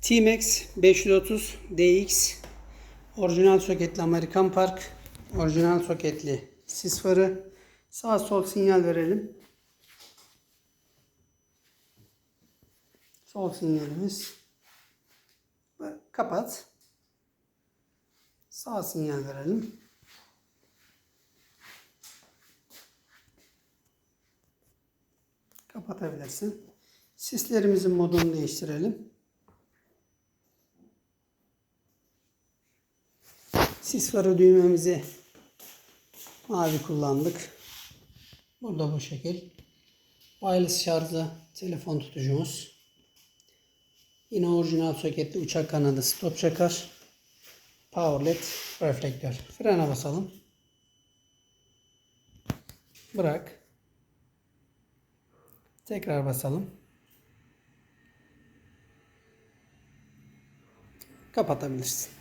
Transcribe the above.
T-Max 530 DX orijinal soketli Amerikan Park orijinal soketli sis farı sağ sol sinyal verelim. Sol sinyalimiz kapat. Sağ sinyal verelim. Kapatabilirsin. Sislerimizin modunu değiştirelim. Sis farı düğmemizi mavi kullandık. Burada bu şekil. Wireless şarjlı telefon tutucumuz. Yine orijinal soketli uçak kanadı stop çakar. Power led reflektör. Frene basalım. Bırak. Tekrar basalım. Kapatabilirsin.